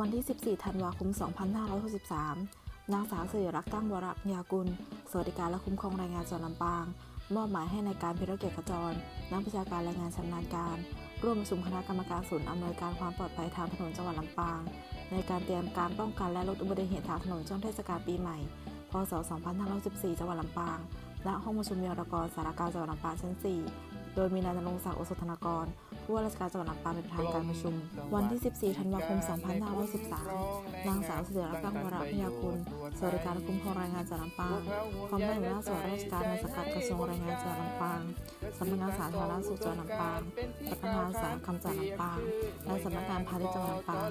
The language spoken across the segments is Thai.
วันที่ 14 ธันวาคม 2563 นางสาวสิริรักษ์ตั้งวรพยากุล สวัสดิการและคุ้มครองแรงงานจังหวัดลำปาง มอบหมายให้ในการพิรเกียรติขจร นักวิชาการแรงงานชำนาญการ ร่วมประชุมคณะกรรมการศูนย์อำนวยการความปลอดภัยทางถนนจังหวัดลำปาง ในการเตรียมการป้องกันและลดอุบัติเหตุทางถนนช่วงเทศกาลปีใหม่ พศ 2514จังหวัดลำปาง ณ ห้องประชุมยรกรสารการจังหวัดลำปางชั้น 4 โดยมีนายนรงศักดิ์โอสถธนากร ผู้ว่าราชการจังหวัดลำปางเป็นประธานการประชุม วันที่ 14 ธันวาคม 2513นางสาวสิริรักษ์ตั้งวรพยากุลสวัสดิการและคุ้มครองแรงงานจังหวัดลำปางพร้อมด้วยหัวหน้าส่วนราชการในสังกัดกระทรวงแรงงานจังหวัดลำปางสำนักงานสาธารณสุขจังหวัดลำปางสำนักงานสารคำจังหวัดลำปาง และสำนักงานพาณิชย์จังหวัดลำปาง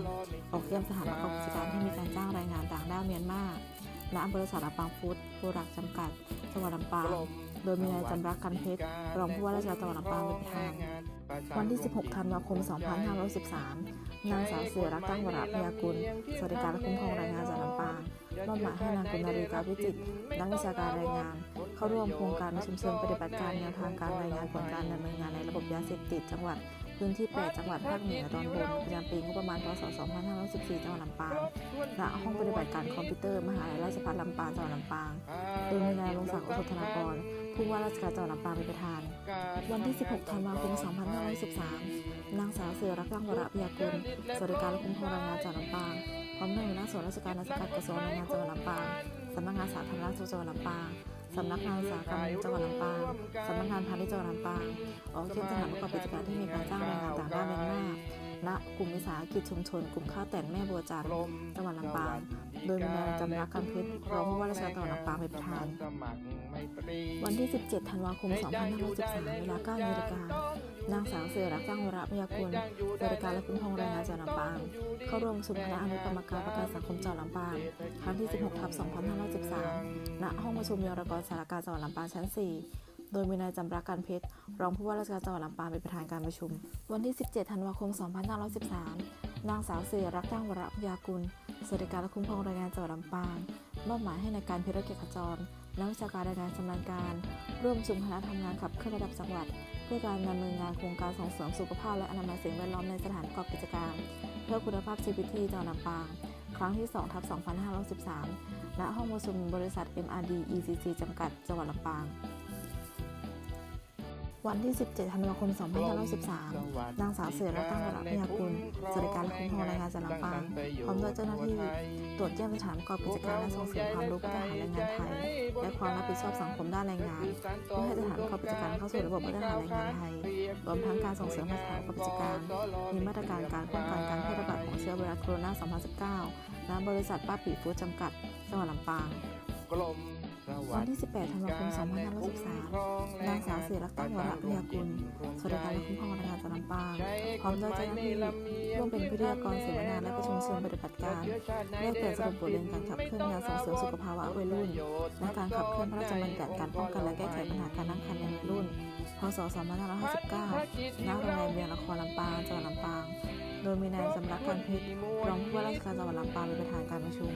ออกเยี่ยมสถานประกอบกิจการที่มีการจ้างแรงงานต่างด้าวเมียนมาและบริษัทลำปางฟู้ดโปรดักต์จำกัด จังหวัดลำปาง โดยมีนายจำรักกันเพชร รองผู้ว่าราชการจังหวัดลำปางเป็นประธาน วันที่ 16 ธันวาคม 2513 นางสาวเสือรักษ์ตั้งวรพยากุล สวัสดิการและคุ้มครองแรงงานจังหวัดลำปางมอบหมายให้นางกุณรีกาวิจิตรนักวิชาการแรงงาน เข้าร่วมโครงการประชุมเชิงปฏิบัติการแนวทางการรายงานผลการดำเนินงานในระบบยาเสพติดจังหวัด พื้นที่ 8 จังหวัดภาคเหนือตอนบนประจำปีงบประมาณพศ 2514จังหวัดลำปางณห้องปฏิบัติการคอมพิวเตอร์ มหาวิทยาลัยราชภัฏลำปางจังหวัดลำปาง โดยมีนายรงศักดิ์โอสถธนากรผู้ว่าราชการจังหวัดลำปางเป็นประธาน วันที่ 16 ธันวาคม 2513 นางสาวเสือรักษ์ตั้งวรพยากุลสวัสดิการและคุ้มครองแรงงานจังหวัดลำปางพร้อมด้วยหัวหน้าส่วนราชการในสกัดกระทรวงแรงงานจังหวัดลำปางสำนักงานสาธารณสุขจังหวัดลำปาง สำนักงานอุตสาหกรรมจังหวัดลำปางสำนักงานพาณิชย์จังหวัดลำปางออกเยี่ยมสถานประกอบกิจการที่มีการจ้างแรงงานต่างด้าวเมียนมาและกลุ่มวิสาหกิจชุมชน กลุ่มข้าวแต่นแม่บัวจันทร์จังหวัดลำปาง โดยมีนายจำรักคำเพชรรองผู้ว่าราชการจังหวัดลำปางเป็นประธาน วันที่ 17 ธันวาคม 2513เวลา9นาฬิกานางสาวเสือรักจ้างวรพยากุลสวัสดิการและคุ้มครองแรงงานจังหวัดลำปาง เข้าร่วมชุมคณะอนุกรรมการประกันสังคมจังหวัดลำปาง ครั้งที่ 16 ทับ 2513 ห้องประชุมยรกรสารการจังหวัดลำปางชั้น 4 โดยมีนายจำรักการเพชร รองผู้ว่าราชการจังหวัดลำปางเป็นประธานการประชุม วันที่ 17 ธันวาคม 2513 นางสาวเสือรักษ์จ้างวรพยากุลสวัสดิการและคุ้มครองแรงงานจังหวัดลำปางมอบหมายให้ในการพิรเกียรติขจรนักวิชาการแรงงานชำนาญการ ร่วมชุมคณะทำงานขับเคลื่อนระดับจังหวัด เพื่อการดำเนินงานโครงการส่งเสริมสุขภาพและอนามัยสิ่งแวดล้อมในสถานประกอบกิจการ เพื่อคุณภาพชีวิตที่จังหวัดลำปาง ครั้งที่2ทับ2513 ณห้องประชุมบริษัท MRD ECC จำกัด จังหวัดลำปาง วันที่ 17 ธันวาคม 2513 นางสาวเสือรัตน์ตั้งวรพยากุลสวัสดิการและคุ้มครองแรงงานจังหวัดลำปาง พร้อมด้วยเจ้าหน้าที่ ตรวจเยี่ยมสถานประกอบกิจการและส่งเสริมความรู้เพื่อทหารแรงงานไทย และความรับผิดชอบสังคมด้านแรงงานเพื่อให้สถานประกอบกิจการเข้าสู่ระบบมาตรฐานแรงงานไทย รวมทั้งการส่งเสริมให้สถานประกอบกิจการ มีมาตรการการป้องกันการแพร่ระบาดของเชื้อไวรัสโคโรนา2019ณบริษัทป้าปีฟู้ดจำกัดจังหวัดลำปางวันที่ 18 ธันวาคม 2513นางสาวเสือรักษ์ตั้งวรพยากุลสวัสดิการและคุ้มครอง แรงงานจังหวัดลำปางพร้อมด้วยเจ้าหน้าที่ร่วมเป็นพิธีกรเสวนาและประชุมเชิงปฏิบัติการแลกเปลี่ยนสรุปบทเรียนการขับเคลื่อนงานส่งเสริมสุขภาวะวัยรุ่นและการขับเคลื่อนพระราชบัญญัติการป้องกันและแก้ไขปัญหาการตั้งครรภ์ในวัยรุ่น พศ 2559ณโรงแรมเวียงละครลำปางจังหวัดลำปาง โดยมีนายสำรักการเพชรรองผู้ว่าราชการจังหวัดลำปางเป็นประธานการประชุม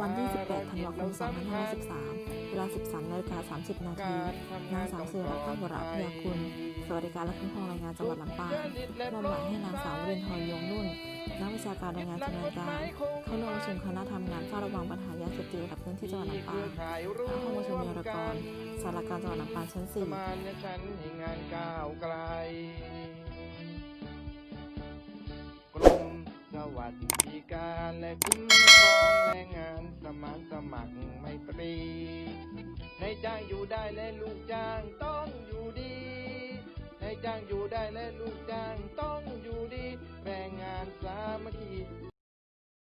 วันที่ 18 ธันวาคม 2513 เวลา 13นาฬิกา30 นาทีนางสาวเสือรัตน์ตั้งวรพยากุลสวัสดิการและคุ้มครองแรงงานจังหวัดลำปางมอบหมายให้นางสาววรินทร์ยงนุ่น นักวิชาการแรงงานชำนาญการเข้าร่วมประชุมคณะทำงานเฝ้าระวังปัญหายาเสพติดระดับพื้นที่จังหวัดลำปางณห้องประชุมยรกรสารกลารจังหวัดลำปางชั้น 4 วัสดิการและคุ้มครองแรงงานสมานสมัครไม่ตรีในจ้างอยู่ได้และลูกจ้างต้องอยู่ดีในจ้างอยู่ได้และลูกจ้างต้อง